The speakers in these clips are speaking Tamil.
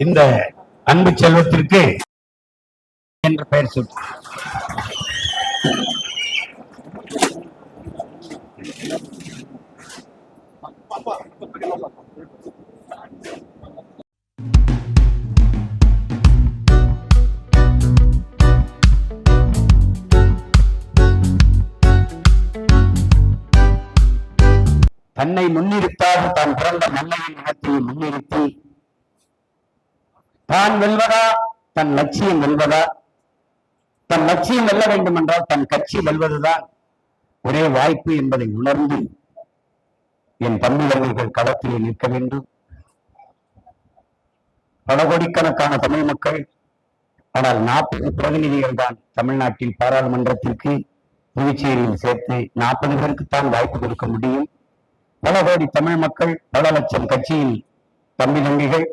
இந்த அன்பு செல்வத்திற்கு என்று பெயர் சூட்டு Thank. தன்னை முன்னிறுத்தாக தான் பிறந்த மண்ணையின் இனத்தை முன்னிறுத்தி. தான் வெல்வதா? தன் லட்சியம் வெல்வதா? தன் லட்சியம் வெல்ல வேண்டும் என்றால் தன் கட்சி வெல்வதுதான் ஒரே வாய்ப்பு என்பதை உணர்ந்து என் தமிழர்கள் களத்திலே நிற்க வேண்டும். பல கோடிக்கணக்கான தமிழ் மக்கள் ஆனால் நாற்பது பிரதிநிதிகள் தான் தமிழ்நாட்டில் பாராளுமன்றத்திற்கு புதுச்சேரியில் சேர்த்து நாற்பது பேருக்கு தான் வாய்ப்பு கொடுக்க முடியும். பல கோடி தமிழ் மக்கள் பல லட்சம் கட்சியில் தம்பி தம்பிகள்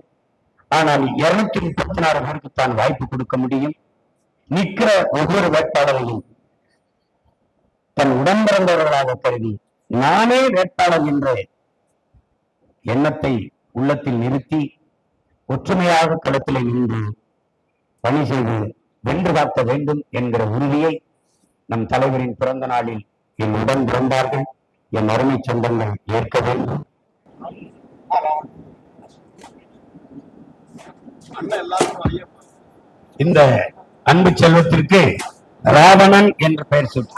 ஆனால் இருநூத்தி முப்பத்தி நாலு பேருக்கு தான் வாய்ப்பு கொடுக்க முடியும். நிற்கிற ஒவ்வொரு வேட்பாளரையும் தன் உடன்பிறந்தவர்களாக கருதி நானே வேட்பாளர் என்ற எண்ணத்தை உள்ளத்தில் நிறுத்தி ஒற்றுமையாக களத்தில் நின்று பணி செய்து வென்று காக்க வேண்டும் என்கிற உறுதியை நம் தலைவரின் பிறந்த நாளில் என் உடன் பிறந்தார்கள். என் அருமை சொந்தங்கள் ஏற்க வேண்டும் இந்த அன்பு செல்வத்திற்கு ராவணன் என்ற பெயர் சுட்டு.